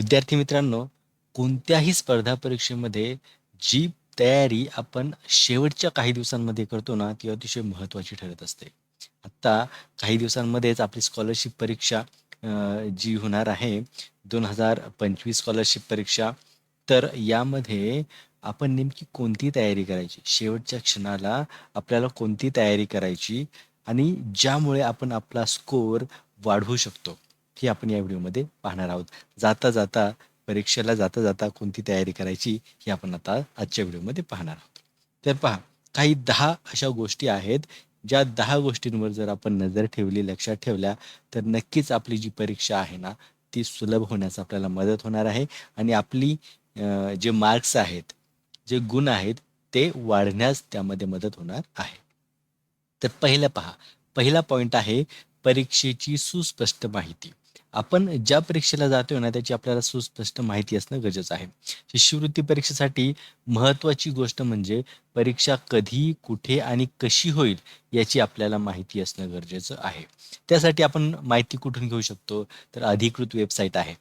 विद्यार्थी मित्रांनो, कोणत्याही स्पर्धा परीक्षेमध्ये जी तयारी आपण शेवटच्या काही दिवसांमध्ये करतो ना, ती अतिशय महत्त्वाची ठरत असते. आत्ता काही दिवसांमध्येच आपली स्कॉलरशिप परीक्षा जी होणार आहे 2025 स्कॉलरशिप परीक्षा. तर यामध्ये आपण नेमकी कोणती तयारी करायची? शेवटच्या क्षणाला आपल्याला कोणती तयारी करायची आणि ज्यामुळे आपण आपला स्कोर वाढवू शकतो, हे आपण या व्हिडिओमध्ये पाहणार आहोत. जाता-जाता परीक्षेला जाता-जाता कोणती तयारी करायची, हे आपण आता आजच्या व्हिडिओमध्ये पाहणार आहोत. तर पहा, काही दहा अशा गोष्टी आहेत, ज्या दहा गोष्टींवर जर आपण नजर ठेवली, लक्षात ठेवल्या, तर नक्कीच आपली जी परीक्षा आहे ना, ती सुलभ होण्यास आपल्याला मदत होणार आहे आणि आपली जे मार्क्स आहेत, जे गुण आहेत, ते वाढण्यास त्यामध्ये मदत होणार आहे. तर पहिलं पहा, पहिला पॉइंट आहे परीक्षेची सुस्पष्ट माहिती. आपण ज्या परीक्षेला जातोय ना, त्याची आपल्याला सुस्पष्ट माहिती असणं गरजेचं आहे. शिष्यवृत्ती परीक्षेसाठी महत्त्वाची गोष्ट म्हणजे परीक्षा कधी, कुठे आणि कशी होईल, याची आपल्याला माहिती असणं गरजेचं आहे. त्यासाठी आपण माहिती कुठून घेऊ शकतो? तर अधिकृत वेबसाईट आहे.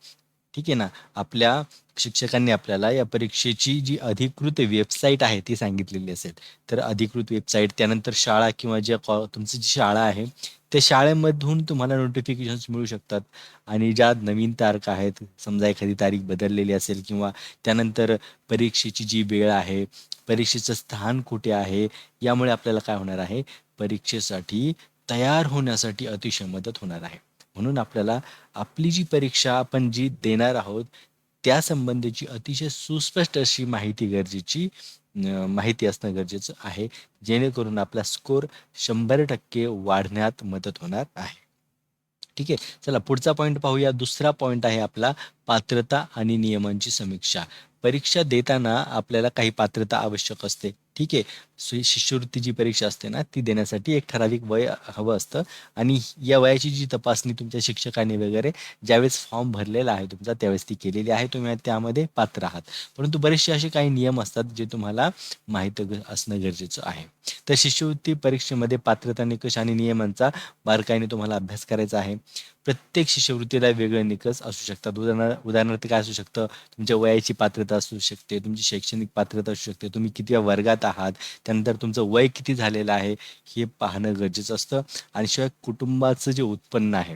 ठीक आहे ना. आपल्या शिक्षकांनी आपल्याला या परीक्षेची जी अधिकृत वेबसाईट आहे, ती सांगितलेली असेल. तर अधिकृत वेबसाईट, त्यानंतर शाळा किंवा ज्या कॉ तुमची जी शाळा आहे, त्या शाळेमधून तुम्हाला नोटिफिकेशन्स मिळू शकतात आणि ज्या नवीन तारखा आहेत, समजा एखादी तारीख बदललेली असेल किंवा त्यानंतर परीक्षेची जी वेळ आहे, परीक्षेचं स्थान कुठे आहे, यामुळे आपल्याला काय होणार आहे, परीक्षेसाठी तयार होण्यासाठी अतिशय मदत होणार आहे. म्हणून आपल्याला आपली जी परीक्षा आपण जी देणार आहोत, त्यासंबंधीची अतिशय सुस्पष्ट अशी माहिती गरजेची माहिती असणं गरजेचं आहे. जेणेकरून आपला स्कोर 100% वाढण्यात मदत होणार आहे. ठीक आहे. चला पुढचा पॉईंट पाहूया. दुसरा पॉईंट आहे आपला पात्रता आणि नियमांची समीक्षा. परीक्षा देताना आपल्याला काही पात्रता आवश्यक असते. ठीक आहे. शिष्यवृत्ती जी परीक्षा असते ना, ती देण्यासाठी एक ठराविक वय हवं असतं आणि या वयाची जी तपासणी तुमच्या शिक्षकांनी वगैरे ज्यावेळेस फॉर्म भरलेला आहे तुमचा, त्यावेळेस ती केलेली आहे. तुम्ही त्यामध्ये पात्र आहात. परंतु बरेचसे असे काही नियम असतात, जे तुम्हाला माहीत ग असणं गरजेचं आहे. तर शिष्यवृत्ती परीक्षेमध्ये पात्रता निकष आणि नियमांचा बारकाईने तुम्हाला अभ्यास करायचा आहे. प्रत्येक शिष्यवृत्तीला वेगळे निकष असू शकतात. उदाहरणा उदाहरणार्थ काय असू शकतं, तुमच्या वयाची पात्रता असू शकते, तुमची शैक्षणिक पात्रता असू शकते, तुम्ही किती वर्गात आहात, त्यानंतर तुमचं वय किती झालेलं आहे, हे पाहणं गरजेचं असतं आणि शिवाय कुटुंबाचं जे उत्पन्न आहे,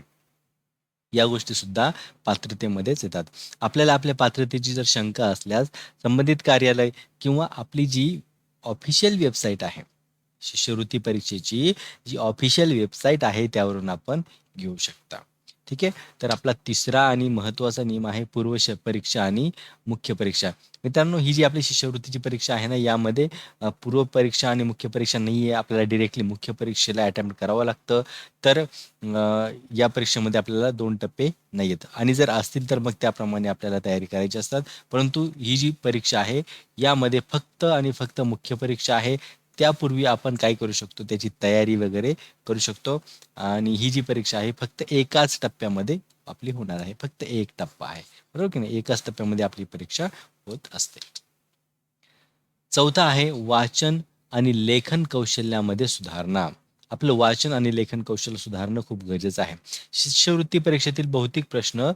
या गोष्टी सुद्धा पात्रतेमध्येच येतात. आपल्याला आपल्या पात्रतेची जर शंका असल्यास संबंधित कार्यालय किंवा आपली जी ऑफिशियल वेबसाईट आहे, शिष्यवृत्ती परीक्षेची जी ऑफिशियल वेबसाईट आहे, त्यावरून आपण घेऊ शकता. ठीक आहे. तर आपला तिसरा आणि महत्त्वाचा नियम आहे पूर्व परीक्षा आणि मुख्य परीक्षा. मित्रांनो, ही जी आपली शिष्यवृत्तीची परीक्षा आहे ना, यामध्ये पूर्व परीक्षा आणि मुख्य परीक्षा नाही आहे. आपल्याला डिरेक्टली मुख्य परीक्षेला अटेम्प्ट करावं लागतं. तर या परीक्षेमध्ये आपल्याला दोन टप्पे नाहीयेत आणि जर असतील तर मग त्याप्रमाणे आपल्याला तयारी करायची असतात. परंतु ही जी परीक्षा आहे, यामध्ये फक्त आणि फक्त मुख्य परीक्षा आहे. त्यापूर्वी आपण काय करू शकतो, त्याची तयारी वगैरे करू शकतो आणि ही जी परीक्षा आहे, फक्त एकाच टप्प्यामध्ये आपली होणार आहे. फक्त एक टप्पा आहे. बरोबर की नाही? एकाच टप्प्यामध्ये आपली परीक्षा होत असते. चौथा आहे वाचन आणि लेखन कौशल्यामध्ये सुधारणा. आपलं वाचन आणि लेखन कौशल्य सुधारणं खूप गरजेचं आहे. शिष्यवृत्ती परीक्षेतील बहुतेक प्रश्न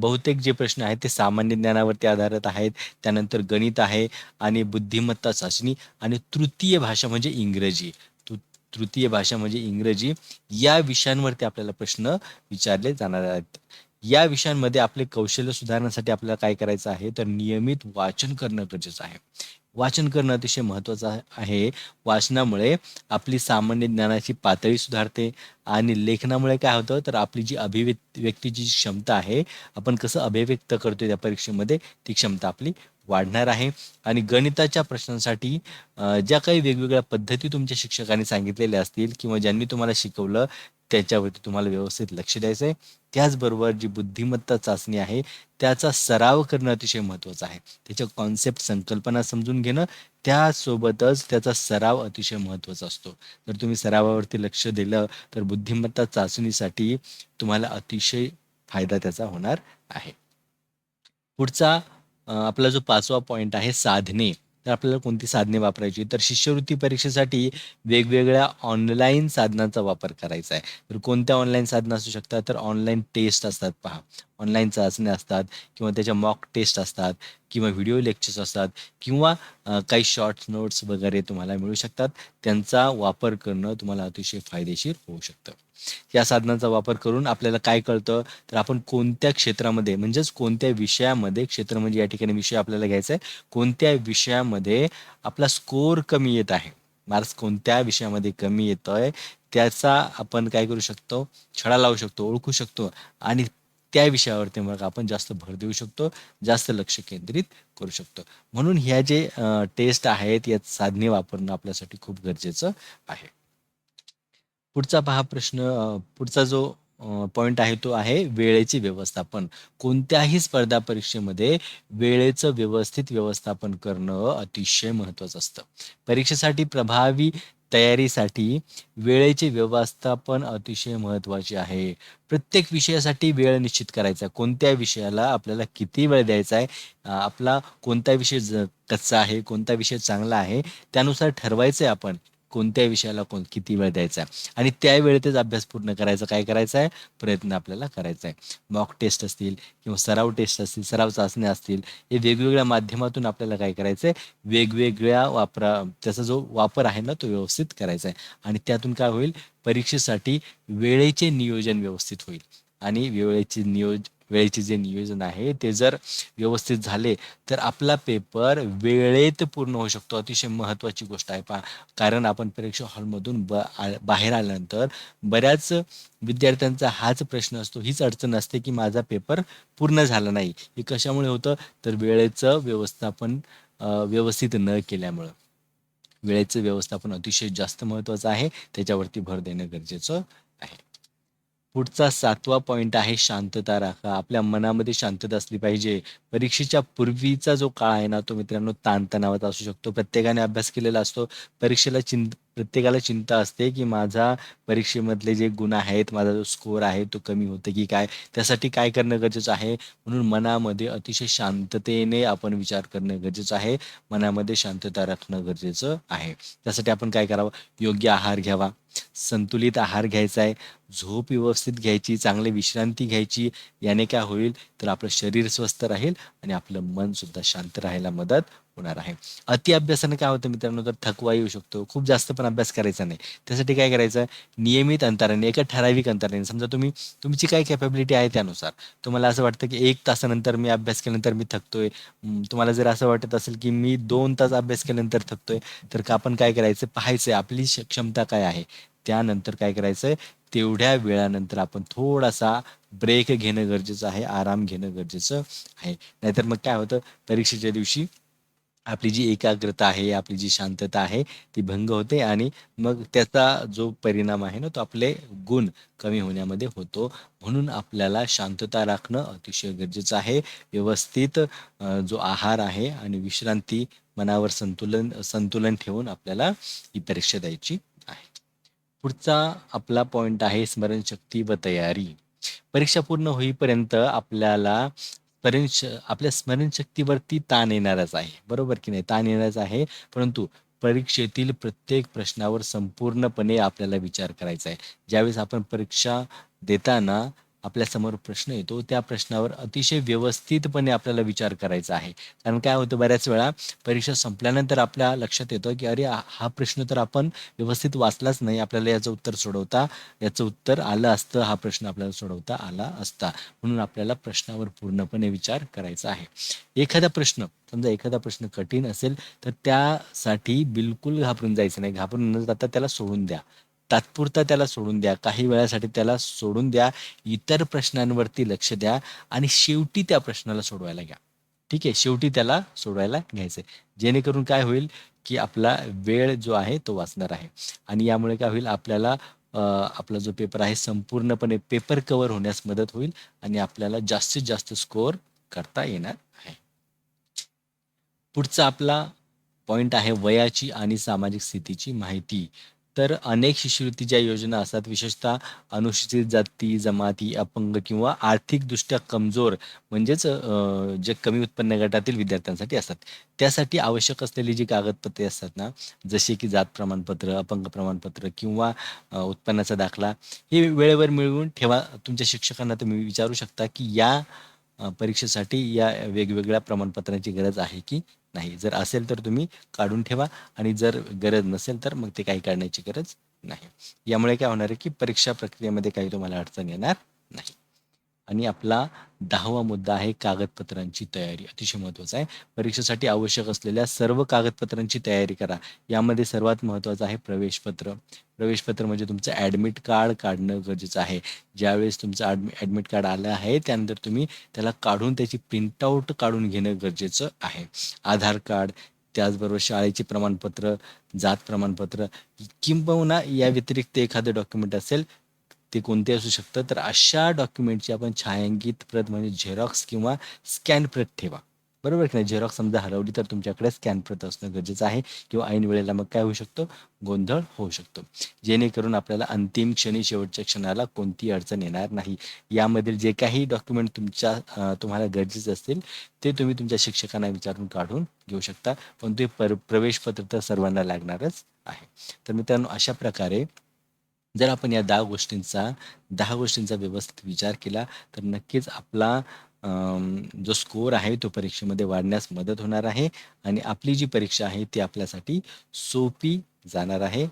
बहुतेक जे प्रश्न आहेत, ते सामान्य ज्ञानावरती आधारित आहेत. त्यानंतर गणित आहे आणि बुद्धिमत्ता चाचणी आणि तृतीय भाषा म्हणजे इंग्रजी. तृ तृतीय भाषा म्हणजे इंग्रजी या विषयांवरती आपल्याला प्रश्न विचारले जाणार आहेत. या विषयांमध्ये आपले कौशल्य सुधारण्यासाठी आपल्याला काय करायचं आहे, तर नियमित वाचन करणं गरजेचं आहे. वाचन करणं अतिशय महत्त्वाचं आहे. वाचनामुळे आपली सामान्य ज्ञानाची पातळी सुधारते आणि लेखनामुळे काय होतं, तर आपली जी अभिव्यक्तीची व्यक्तीची क्षमता आहे, आपण कसं अभिव्यक्त करतोय त्या परीक्षेमध्ये, ती क्षमता आपली वाढणार आहे आणि गणिताच्या प्रश्नांसाठी ज्या काही वेगवेगळ्या पद्धती तुमच्या शिक्षकांनी सांगितलेल्या असतील किंवा ज्यांनी तुम्हाला शिकवलं, त्याच्यावरती तुम्हाला व्यवस्थित लक्ष द्यायचं आहे. त्याचबरोबर जी बुद्धिमत्ता चाचणी आहे, त्याचा सराव करणं अतिशय महत्त्वाचं आहे. त्याच्या कॉन्सेप्ट, संकल्पना समजून घेणं, त्यासोबतच त्याचा सराव अतिशय महत्त्वाचा असतो. जर तुम्ही सरावावरती लक्ष दिलं, तर बुद्धिमत्ता चाचणीसाठी तुम्हाला अतिशय फायदा त्याचा होणार आहे. पुढचा आपला जो पाचवा पॉईंट आहे साधने. तर आपल्याला कोणती साधने वापरायची? तर शिष्यवृत्ती परीक्षेसाठी वेगवेगळ्या ऑनलाईन साधनांचा वापर करायचा आहे. तर कोणत्या ऑनलाईन साधनं असू शकतात? तर ऑनलाईन टेस्ट असतात पहा. ऑनलाईन चाचण्या असतात किंवा त्याच्या मॉक टेस्ट असतात किंवा व्हिडिओ लेक्चर्स असतात किंवा काही शॉर्ट्स नोट्स वगैरे तुम्हाला मिळू शकतात. त्यांचा वापर करणं तुम्हाला अतिशय फायदेशीर होऊ शकतं. या साधनांचा वापर करून आपल्याला काय कळतं, तर आपण कोणत्या क्षेत्रामध्ये म्हणजेच कोणत्या विषयामध्ये क्षेत्र म्हणजे या ठिकाणी विषय आपल्याला घ्यायचा आहे. कोणत्या विषयामध्ये आपला स्कोर कमी येत आहे. मार्क्स कोणत्या विषयामध्ये कमी येतोय, त्याचा आपण काय करू शकतो, छडा लावू शकतो, ओळखू शकतो आणि त्या विषयावरती मग आपण जास्त भर देऊ शकतो, जास्त लक्ष केंद्रित करू शकतो. म्हणून ह्या जे टेस्ट आहेत, या साधने वापरणं आपल्यासाठी खूप गरजेचं आहे. पुढचा पहा प्रश्न अ, पुढचा जो पॉइंट आहे तो आहे वेळेचे व्यवस्थापन. कोणत्याही स्पर्धा परीक्षेमध्ये वेळेचं व्यवस्थित व्यवस्थापन करणं अतिशय महत्त्वाचं असतं. परीक्षेसाठी प्रभावी तयारीसाठी वेळेचे व्यवस्थापन अतिशय महत्त्वाचे आहे. प्रत्येक विषयासाठी वेळ निश्चित करायचा. कोणत्या विषयाला आपल्याला किती वेळ द्यायचा आहे, अ, आपला कोणता विषय ज कच्चा आहे, कोणता विषय चांगला आहे, त्यानुसार ठरवायचं आहे आपण कोणत्या विषयाला कोण किती वेळ द्यायचा आहे आणि त्या वेळेतच अभ्यास पूर्ण करायचा. काय करायचा आहे? प्रयत्न आपल्याला करायचा आहे. मॉक टेस्ट असतील किंवा सराव टेस्ट असतील, सराव चाचण्या असतील, हे वेगवेगळ्या माध्यमातून आपल्याला काय करायचं आहे, वेगवेगळ्या वापरा त्याचा जो वापर आहे ना, तो व्यवस्थित करायचा आहे आणि त्यातून काय होईल, परीक्षेसाठी वेळेचे नियोजन व्यवस्थित होईल आणि वेळेचे नियोज वेळेचे जे नियोजन आहे, ते जर व्यवस्थित झाले, तर आपला पेपर वेळेत पूर्ण होऊ शकतो. अतिशय महत्त्वाची गोष्ट आहे पा कारण आपण परीक्षा हॉलमधून ब आ बाहेर आल्यानंतर बऱ्याच विद्यार्थ्यांचा हाच प्रश्न असतो, हीच अडचण असते, की माझा पेपर पूर्ण झाला नाही. हे कशामुळे होतं? तर वेळेचं व्यवस्थापन व्यवस्थित न केल्यामुळं. वेळेचं व्यवस्थापन अतिशय जास्त महत्त्वाचं आहे. त्याच्यावरती भर देणं गरजेचं पुढचा सातवा पॉईंट आहे शांतता राखा. आपल्या मनामध्ये शांतता असली पाहिजे. परीक्षेच्या पूर्वीचा जो काळ आहे ना, तो मित्रांनो ताणतणावाचा असू शकतो. प्रत्येकाने अभ्यास केलेला असतो. परीक्षेला चिं प्रत्येकाला चिंता असते, की माझा परीक्षेमधले जे गुण आहेत, माझा जो स्कोर आहे, तो कमी होतो की काय? त्यासाठी काय करणं गरजेचं आहे? म्हणून मनामध्ये अतिशय शांततेने आपण विचार करणं गरजेचं आहे. मनामध्ये शांतता राखणं गरजेचं आहे. त्यासाठी आपण काय करावं? योग्य आहार घ्यावा, संतुलित आहार घ्यायचा आहे, झोप व्यवस्थित घ्यायची, चांगली विश्रांती घ्यायची. याने काय होईल, तर आपलं शरीर स्वस्थ राहील आणि आपलं मनसुद्धा शांत राहायला मदत होणार आहे. अति अभ्यासाने काय होतं मित्रांनो, तर थकवा येऊ शकतो. खूप जास्त पण अभ्यास करायचा नाही. त्यासाठी काय करायचं? नियमित अंतराने, एका ठराविक अंतराने समजा तुम्ही तुमची काय कॅपॅबिलिटी आहे त्यानुसार. तुम्हाला असं वाटतं, की एक तासानंतर मी अभ्यास केल्यानंतर मी थकतोय. तुम्हाला जर असं वाटत असेल, की मी दोन तास अभ्यास केल्यानंतर थकतोय, तर आपण काय करायचं? पाहायचंय आपली क्षमता काय आहे? त्यानंतर काय करायचंय? तेवढ्या वेळानंतर आपण थोडासा ब्रेक घेणं गरजेचं आहे, आराम घेणं गरजेचं आहे. नाहीतर मग काय होतं, परीक्षेच्या दिवशी आपली जी एकाग्रता आहे, आपली जी शांतता आहे, ती भंग होते आणि मग त्याचा जो परिणाम आहे ना, तो आपले गुण कमी होण्यामध्ये होतो. म्हणून आपल्याला शांतता राखणं अतिशय गरजेचं आहे. व्यवस्थित जो आहार आहे आणि विश्रांती, मनावर संतुलन संतुलन ठेवून आपल्याला ही परीक्षा द्यायची पुढचा आपला पॉइंट आहे स्मरणशक्ती व तयारी. परीक्षा पूर्ण होईपर्यंत आपल्याला परीक्ष आपल्या स्मरणशक्तीवरती ताण येणारच आहे. बरोबर की नाही? ताण येणारच आहे. परंतु परीक्षेतील प्रत्येक प्रश्नावर संपूर्णपणे आपल्याला विचार करायचा आहे. ज्यावेळेस आपण परीक्षा देताना आपल्यासमोर प्रश्न येतो, त्या प्रश्नावर अतिशय व्यवस्थितपणे आपल्याला विचार करायचा आहे. कारण काय होतं बऱ्याच वेळा परीक्षा संपल्यानंतर आपल्या लक्षात येतं, की अरे हा प्रश्न तर आपण व्यवस्थित वाचलाच नाही. आपल्याला याचं उत्तर सोडवता याचं उत्तर आलं असतं, हा प्रश्न आपल्याला सोडवता आला असता. म्हणून आपल्याला प्रश्नावर पूर्णपणे विचार करायचा आहे. एखादा प्रश्न समजा एखादा प्रश्न कठीण असेल, तर त्यासाठी बिलकुल घाबरून जायचं नाही. घाबरून न जाता त्याला सोडून द्या. तात्पुरता त्याला सोडून द्या. काही वेळासाठी त्याला सोडून द्या. इतर प्रश्नांवरती लक्ष द्या आणि शेवटी त्या प्रश्नाला सोडवायला घ्या. ठीक आहे? शेवटी त्याला सोडवायला घ्यायचंय. जेणेकरून काय होईल, की आपला वेळ जो आहे तो वाचणार आहे आणि यामुळे काय होईल आपल्याला आपला जो पेपर आहे संपूर्णपणे पेपर कव्हर होण्यास मदत होईल आणि आपल्याला जास्तीत जास्त स्कोअर करता येणार आहे. पुढचा आपला पॉइंट आहे वयाची आणि सामाजिक स्थितीची माहिती. तर अनेक शिष्यवृत्तीच्या योजना असतात विशेषतः अनुसूचित जाती, जमाती, अपंग किंवा आर्थिकदृष्ट्या कमजोर म्हणजेच जे कमी उत्पन्न गटातील विद्यार्थ्यांसाठी असतात. त्यासाठी आवश्यक असलेली जी कागदपत्रे असतात ना, जसे की जात प्रमाणपत्र, अपंग प्रमाणपत्र किंवा उत्पन्नाचा दाखला हे वेळेवर मिळवून ठेवा. तुमच्या शिक्षकांना तुम्ही विचारू शकता, की या परीक्षेसाठी या वेगवेगळ्या प्रमाणपत्रांची गरज आहे की नाही. जर असेल तर तुम्ही काढून ठेवा आणि जर गरज नसेल तर मग ते काही काढण्याची गरज नाही. यामुळे काय होणार आहे, की परीक्षा प्रक्रियेमध्ये काही तुम्हाला अडचण येणार नाही. आणि आपला 10वा मुद्दा आहे कागदपत्रांची तयारी. अतिशय महत्त्वाचा आहे. परीक्षेसाठी आवश्यक असलेल्या सर्व कागदपत्रांची तयारी करा. यामध्ये सर्वात महत्त्वाचं आहे प्रवेशपत्र. प्रवेशपत्र म्हणजे तुमचं ॲडमिट कार्ड काढणं गरजेचं आहे. ज्यावेळेस तुमचं ॲडमि ॲडमिट कार्ड आलं आहे, त्यानंतर तुम्ही त्याला काढून त्याची प्रिंटआउट काढून घेणं गरजेचं आहे. आधार कार्ड, त्याचबरोबर शाळेचे प्रमाणपत्र, जात प्रमाणपत्र किंबहुना या व्यतिरिक्त एखादं डॉक्युमेंट असेल, ते कोणते असू शकतं. तर अशा डॉक्युमेंटची आपण छायांकित प्रत म्हणजे झेरॉक्स किंवा स्कॅन प्रत ठेवा. बरोबर की नाही. झेरॉक्स समजा हरवली तर तुमच्याकडे स्कॅन प्रत असणं गरजेचं आहे किंवा ऐन वेळेला मग काय होऊ शकतो, गोंधळ होऊ शकतो. जेणेकरून आपल्याला अंतिम क्षणी, शेवटच्या क्षणाला कोणतीही अडचण येणार नाही. यामधील जे काही डॉक्युमेंट तुमच्या तुम्हाला गरजेचे असतील, ते तुम्ही तुमच्या शिक्षकांना विचारून काढून घेऊ शकता. पण ते पर प्रवेशपत्र तर सर्वांना लागणारच आहे. तर मित्रांनो अशा प्रकारे जर आपण या 10 गोष्टींचा 10 गोष्टींचा व्यवस्थित विचार केला, तर नक्कीच आपला अं, जो स्कोर आहे तो परीक्षेमध्ये वाढण्यास मदत होणार आहे आणि आपली जी परीक्षा आहे ती आपल्यासाठी सोपी जाणार आहे.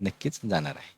नक्कीच जाणार आहे.